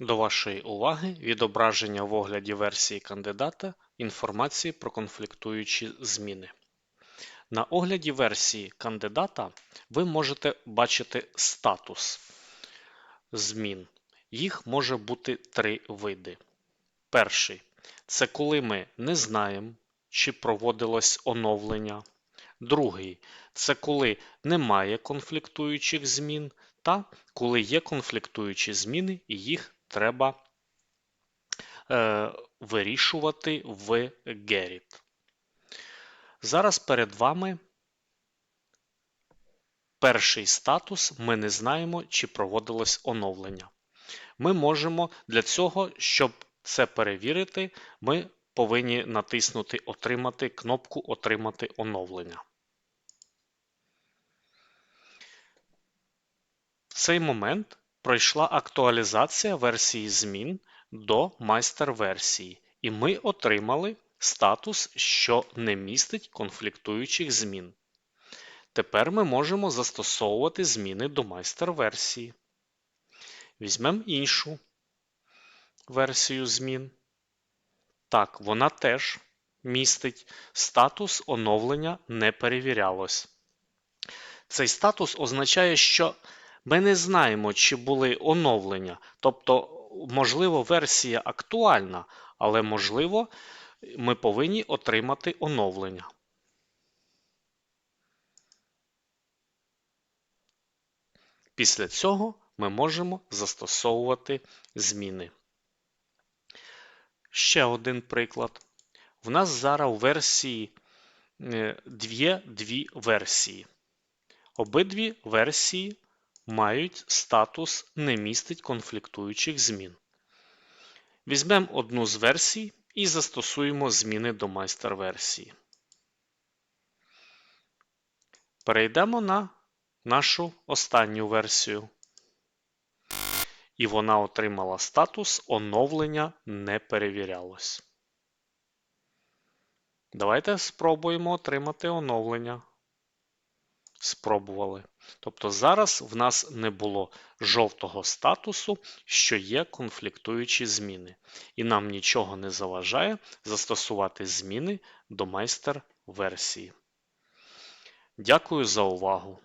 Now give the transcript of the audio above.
До вашої уваги відображення в огляді версії кандидата інформації про конфліктуючі зміни. На огляді версії кандидата ви можете бачити статус змін. Їх може бути три види. Перший це коли ми не знаємо, чи проводилось оновлення. Другий це коли немає конфліктуючих змін, та коли є конфліктуючі зміни, і їх треба е, вирішувати в Gerrit. Зараз перед вами перший статус. Ми не знаємо, чи проводилось оновлення. Ми можемо для цього, щоб це перевірити, ми повинні натиснути Отримати кнопку Отримати оновлення. В цей момент пройшла актуалізація версії змін до майстер-версії, і ми отримали статус, що не містить конфліктуючих змін. Тепер ми можемо застосовувати зміни до майстер-версії. Візьмемо іншу версію змін. Так, вона теж містить статус оновлення не перевірялось. Цей статус означає, що ми не знаємо, чи були оновлення. Тобто, можливо, версія актуальна, але можливо, ми повинні отримати оновлення. Після цього ми можемо застосовувати зміни. Ще один приклад. В нас зараз у версії е, дві, дві версії. Обидві версії мають статус не містить конфліктуючих змін. Візьмемо одну з версій і застосуємо зміни до майстер-версії. Перейдемо на нашу останню версію. І вона отримала статус оновлення не перевірялось. Давайте спробуємо отримати оновлення. Спробували. Тобто зараз в нас не було жовтого статусу, що є конфліктуючі зміни. І нам нічого не заважає застосувати зміни до майстер-версії. Дякую за увагу!